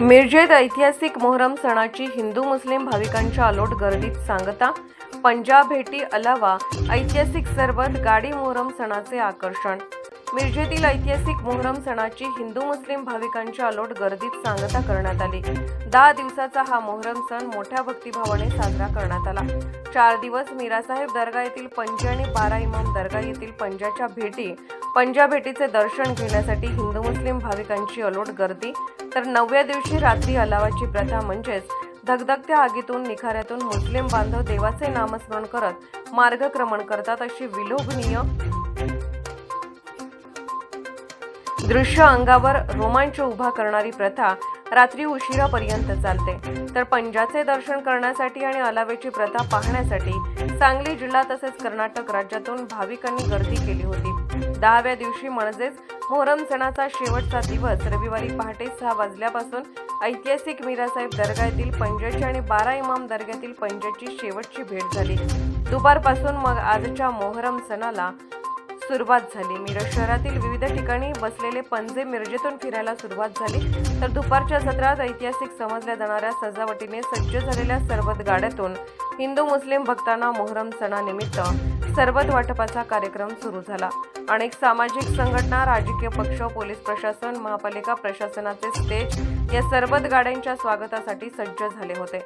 मिरजेत ऐतिहासिक मोहरम सणाची हिंदू मुस्लिम भाविकांच्या अलोट गर्दीत सांगता पंजाब भेटी अलावा ऐतिहासिक सरबत गाडी मोहरम सणाचे आकर्षण. मिरजेतील ऐतिहासिक मोहरम सणाची हिंदू मुस्लिम भाविकांच्या अलोट गर्दीत सांगता करण्यात आली. दहा दिवसाचा हा मोहरम सण मोठ्या भक्तिभावाने साजरा करण्यात आला. चार दिवस मीरासाहेब दर्गा येथील पंजे आणि बारा इमाम दर्गा येथील पंजाच्या भेटी पंजा भेटीचे दर्शन घेण्यासाठी हिंदू मुस्लिम भाविकांची अलोट गर्दी. तर नवव्या दिवशी रात्री अलावाची प्रथा म्हणजेच धगधगत्या आगीतून निखाऱ्यातून मुस्लिम बांधव देवाचे नामस्मरण करत मार्गक्रमण करतात अशी विलोभनीय दृश्य अंगावर रोमांच उभा करणारी प्रथा रात्री उशिरापर्यंत चालते. तर पंजाचे दर्शन करण्यासाठी आणि अलावेची प्रथा पाहण्यासाठी सांगली जिल्हा तसेच कर्नाटक राज्यातून भाविकांनी गर्दी केली होती. दहाव्या दिवशी म्हणजेच मोहरम सणाचा शेवटचा दिवस. रविवारी पहाटे सहा वाजल्यापासून ऐतिहासिक मीरासाहेब दर्गा येथील पंजाची आणि बारा इमाम दर्ग्यातील पंजाची शेवटची भेट झाली. दुपारपासून मग आजच्या मोहरम सणाला सुरुवात झाली. मिरज शहरातील विविध ठिकाणी बसलेले पंजे मिरजेतून फिरायला सुरुवात झाली. तर दुपारच्या सत्रात ऐतिहासिक समजल्या जाणाऱ्या सजावटीने सज्ज झालेल्या सरबत गाड्यातून हिंदू मुस्लिम भक्तांना मोहरम सणानिमित्त सरबत वाटपाचा कार्यक्रम सुरू झाला. अनेक सामाजिक संघटना राजकीय पक्ष पोलीस प्रशासन महापालिका प्रशासनाचे स्टेज या सरबत गाड्यांच्या स्वागतासाठी सज्ज झाले होते.